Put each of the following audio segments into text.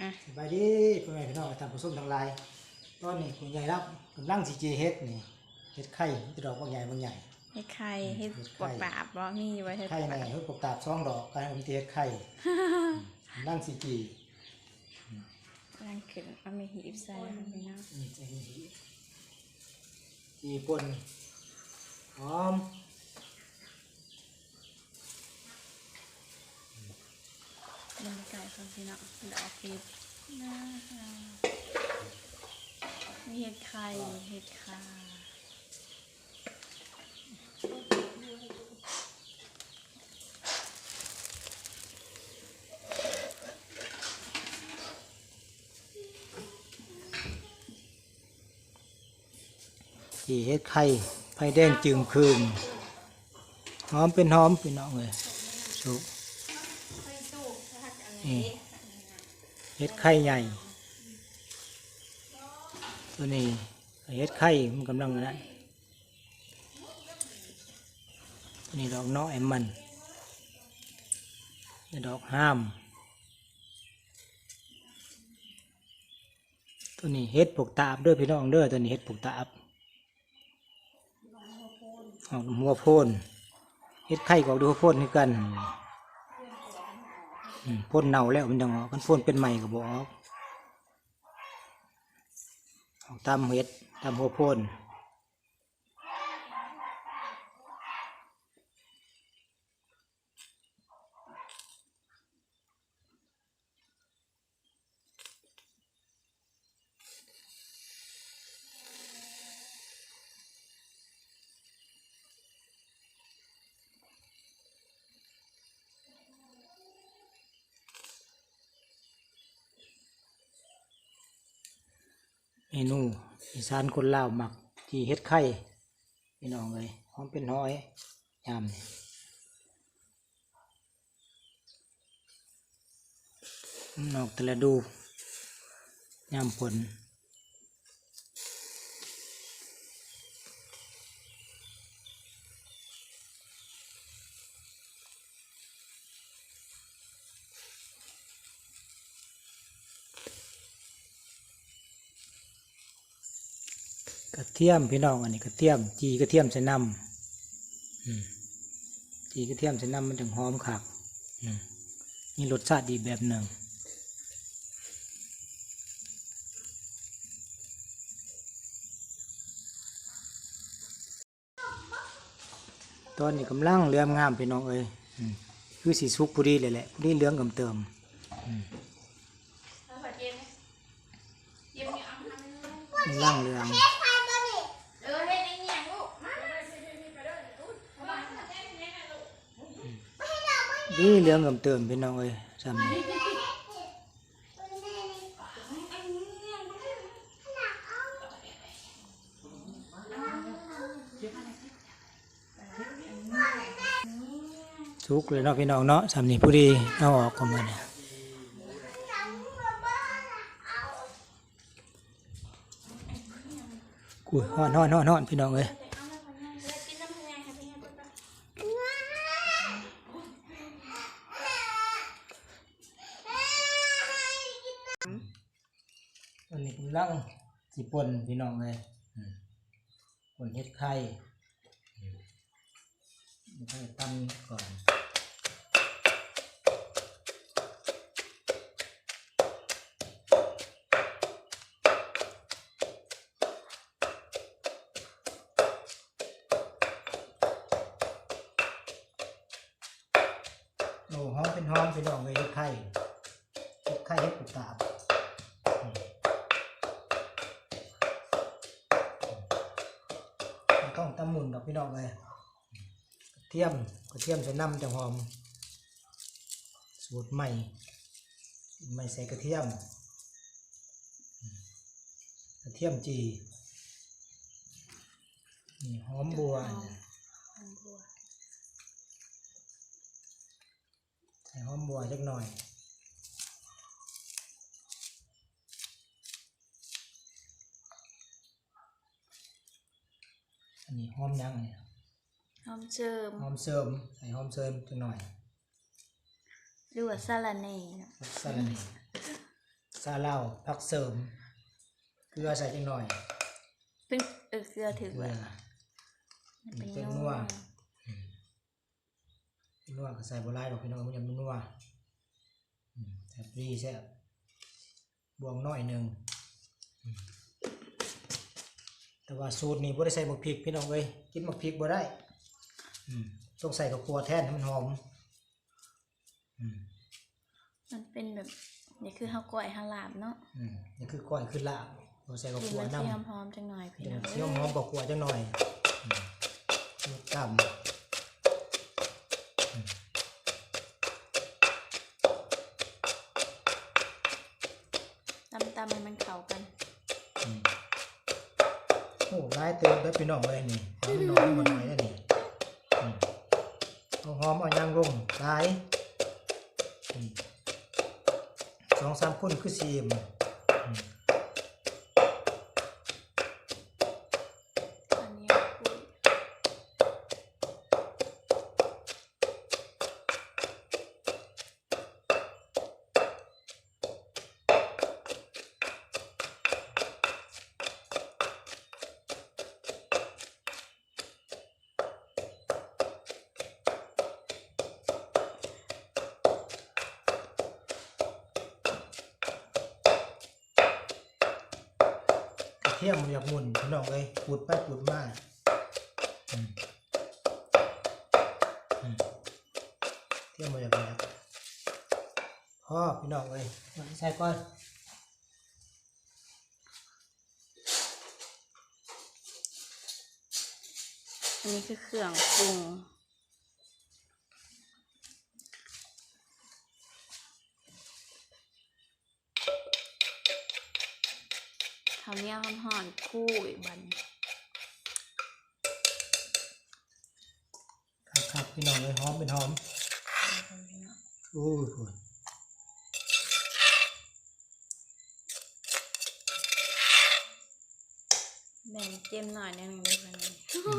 อะสบายดีพ่อแม่พี่น้องท่านผู้ชมทั้งหลายตอนนี้คุณยายรับกำลังสิเจเฮ็ดนี่เฮ็ดไข่ที่ดอกบางใหญ่บางใหญ่ เฮ็ดไข่เฮ็ดเฮ็ดไข่ปวกปราบบ่มีไว้เฮ็ดไข่แน่เฮ็ดปกตาบซองดอกกำลังสิเฮ็ดไข่กำลังสิจีร่างขึ้นเอามีหีบใส่ลงไปเนาะอืมใจดีจีป่นหอม บรรยากาศของพี่เนาะดอกเห็ดนะคะมีเห็ดไข่เห็ดคาจีเฮ็ดไข่ไผ่แดงจึงคืนหอมเป็นหอมพี่น้องเลยสุก นี่เฮ็ดไข่ใหญ่ ตัวนี้เฮ็ดไข่มันกำลังนั้นตัวนี้ดอกน้อยมันนี่ดอกห้าม ตัวนี้เฮ็ดปลูกตาบด้อพี่น้องเด้อตัวนี้เฮ็ดปลูกตาบหัวโพนเฮ็ดไข่ก็อกดูหัวโพนคือกัน พ่นเน่าแล้วมันยังออกกันพ่นเป็นใหม่ก็บออกออกตามเห็ดตามหัวพ่น มนูอีสานคนลาวหมักที่เฮ็ดไข่พี่น้องเลยหอมเป็นห้อยยำนี่นอกแต่ละดูยำผล กระเทียมพี่น้องอันนี้กระเทียมจีกระเทียมใส่น้ำอืมจีกระเทียมใส่น้ำมันถึงหอมคักอืมนี่รสชาติดีแบบหนึ่งตอนนี้กำลังเลื่อมงามพี่น้องเอ้ยอืมคือสีสุกพอดีเลยแหละพอดีเหลืองกำเติมกำลังเหลือง เออเฮ็ดอีหยังลูกมา ดีเหลืองกำเติมพี่น้องเอ้ยซ้ำนี่สุกเลยเนาะพี่น้องเนาะสำนีผู้ดีเอาออกก็มาเนี่ยกุยฮ้อนฮ้อนฮ้อนฮ้อนพี่น้องเอ้ยตอนนี้กำลัง สิปนพี่น้องเลยอืมปนเฮ็ดไข่อืมเดี๋ยวให้ตั้งก่อนโอ้หอมเป็นหอมเป็นดอกเลยเฮ็ดไข่เฮ็ดไข่เฮ็ดปุกตาบ ต้องตำหมุนดอกพี่น้องเลยกระเทียมกระเทียมใส่น้ำจะหอม สูตรใหม่สูตรใหม่ใส่กระเทียม กระเทียมจีนี่หอมบัวใส่หอมบัวจักหน่อย อันนี้หอมยังเนี่ยหอมเจิมหอมเสริมใส่หอมเสริมจักหน่อยหรือว่าสาระเน่เนาะสาระเนซาลาวผักเสริมเกลือใส่จังหน่อยเป็นเออเกลือถึกเกลืแล้อวมันเป็นเป็นนันัววนัวก็ใส่บัวลายดอกพี่น้องมันยังมันนัวอืมแซ่บดีแซ่บบวงน้อยหนึ่งอืม แต่ว่าสูตรนี้บ่ได้ใส่หมกพริกพี่น้องเอ้ยกินหมกพริกบ่ได้อืมต้องใส่กับครัวแทนให้มันหอมอืมมันเป็นแบบนี่คือข้าวกล้อยข้าวหลามเนาะอืมนี่คือก้อยคือลาบเราใส่กับกินครัวมันน้ำเทียมพร้อมจังหน่อยพี่เป็นน้องเคี่ยวหอมกับครัวจังหน่อยอืมต่ำายเติมได้พี่น้องเลยนี่หอมน้อยหมดหน่อยนี่เอาหอมเอายางลงร้ายสองสามคนคือซีม เทียมมันอยากหมุนพี่น้องเลยปูดไปปูดมาเทียมมันอยากแบบพ่อพี่น้องเลยใส่ก่อนอันนี้คือเครื่องปรุง ข้าวเหนียวห่อนๆคู่อีกบันครับครับพี่น้องเลยหอมเป็นหอมอู้ยคุณแบ่งเจมหน่อยหนึงเลยวันนี้เอา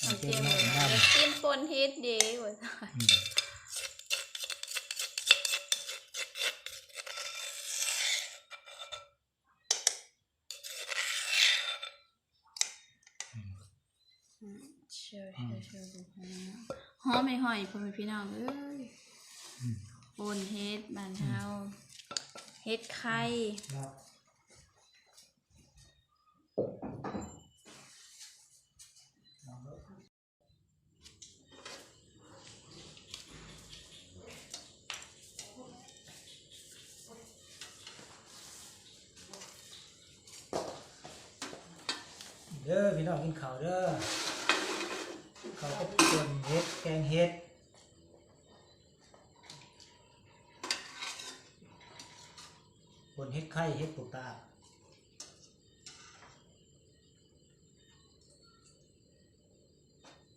เอาเจเจมมหน่อยเลยน้แล้วจิ้มปนฮิตดีกว่าจ้ะำอืมอืม เชื่อเชื่อเชื่อดูหอมไม่ห่อยพ่อแม่พี่น้องเอ้ยอืมปนเฮ็ดบานเฮาเฮ็ดไข่เนาะเด้อพี่น้องกินข้าวเด้อ ข้าวก็ส่วนเฮ็ดแกงเฮ็ดบนเฮ็ดไข่เฮ็ดปลูกตา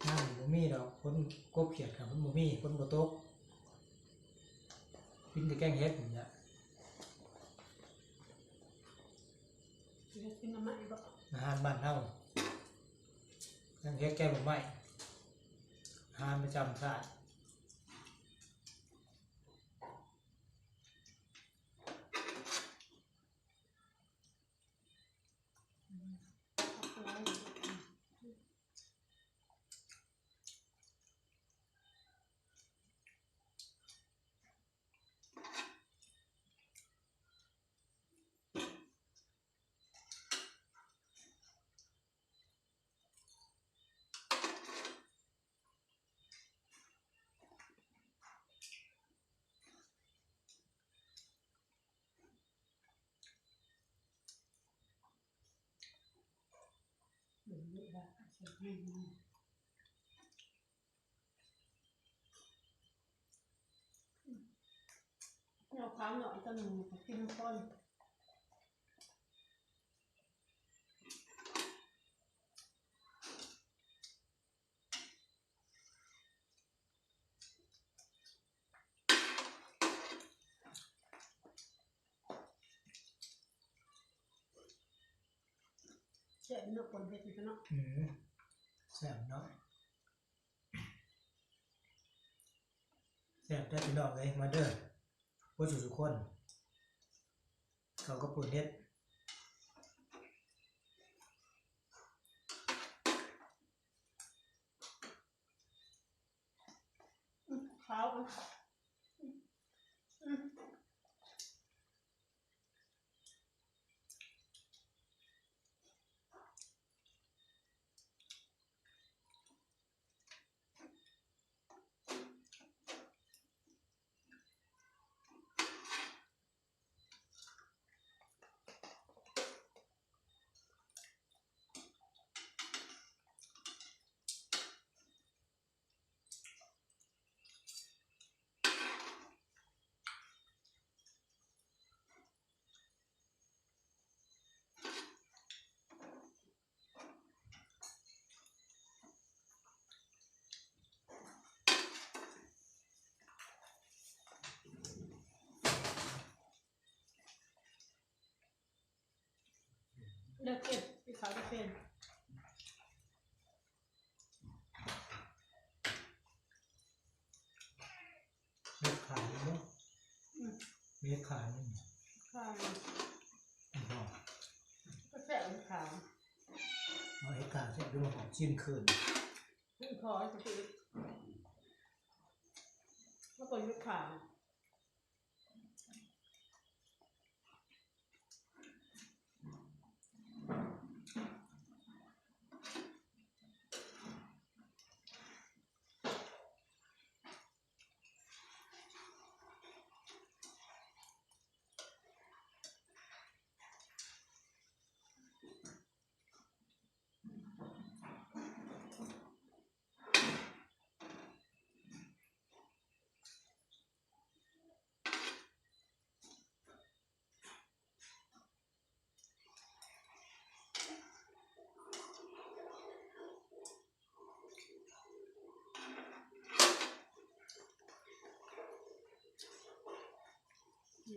น้ำบ่มีดอกคนกบเขียดครับมันบ่มีคนบ่ตกกินแต่แกงเฮ็ดนี่แหละกินน้ำมันบ่อาหารบ้านเฮาแกงเฮ็ดแกงหน่อไม้ อานประจำชาติ เราค้างหน่อยตัวหนึ่งกินก้อน เชื่อเนื้อคนเฮ็ดอยู่เนาะอืมแซ่บเนาะแซ่บได้อพี่น้องเลยมาเด้อผู้สุสุคน เขาก็ปุ่นเด็ดขาวอะ เลือกเก็บที่ขาวที่เป็นเม็ดขายเนาะเม็ดขายนี่ข้าวอ๋อก็แสบขาวเอาไอ้กาเสร็จดูมาของชิมคืนนี่พอจะติดแล้วก็ยุดขาวขาว ก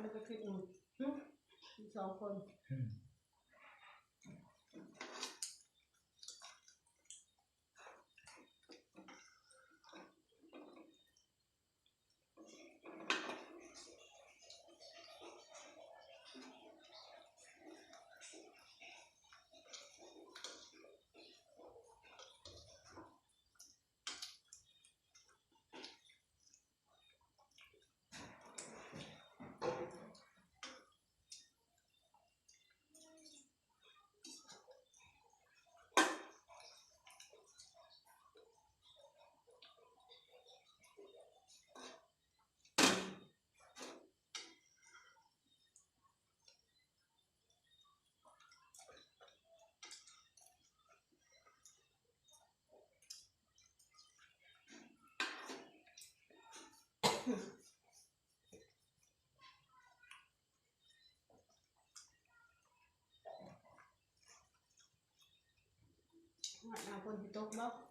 ็เลยก็คิ ดอืม หึมีส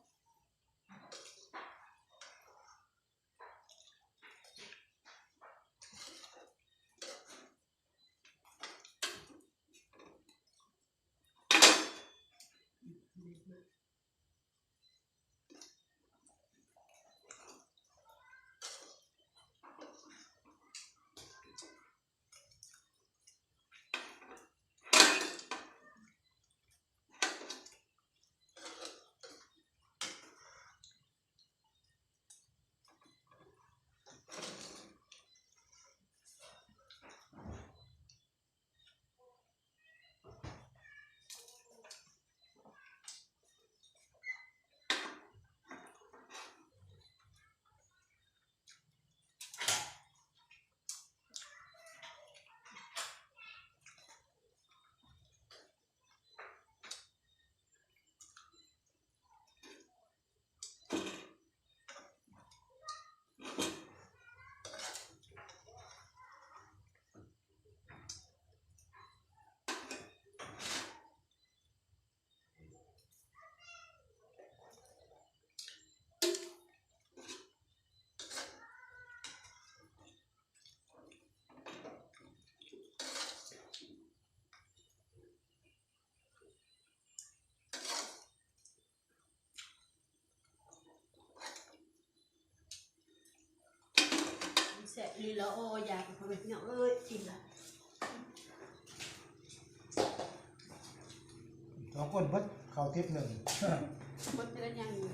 ลีแล้วโอ้อยากทำไมพี่น้องเอ้ยกินละสองคนเพิ่นเข้าทิศหนึ่งมดจะได้ยังอยู่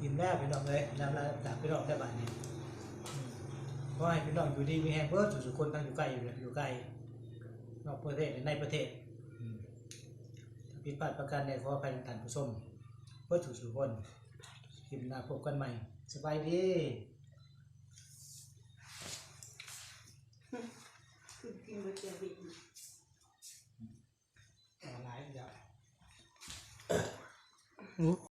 กินแม่พี่น้องเลยแล้วแล้วจากพี่น้องได้บัดนี้อืมเพราะให้พี่น้องอยู่ดีมีแฮงเบิร์ดสุดๆคนตั้งอยู่ใกล้อยู่เลยอยู่ใกล้นอกประเทศหรือในประเทศอืมถ้าผิดพลาดประการใดขออภัยท่านผู้ชมเพื่อสุดๆคนคลิปหน้าพบกันใหม่ สบายดีคือกินบะเจียวบิดออนไลน์เดี๋ยว